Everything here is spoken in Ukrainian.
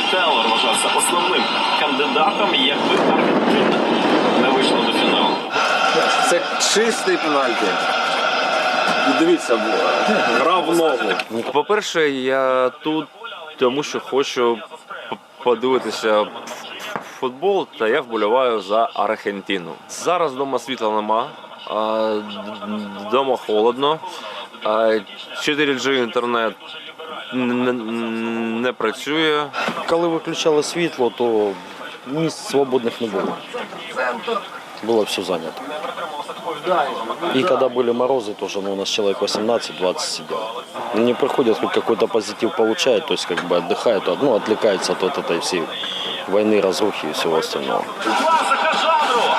що Ентоні вважався основним кандидатом, якби Аргентина не вийшла до фіналу. Це чистий пенальті. Дивіться, грав в ногу. По-перше, я тут тому, що хочу подивитися футбол, та я вболіваю за Аргентину. Зараз вдома світла нема, вдома холодно, а, 4G інтернет не працює. Коли виключали світло, то місць свободних не було. Було все зайнято. И когда были морозы, тоже ну, у нас человек 18-20 сидел. Не приходят, хоть какой-то позитив получают, то есть как бы отдыхают, ну, отвлекаются от вот этой всей войны, разрухи и всего остального. Два захажає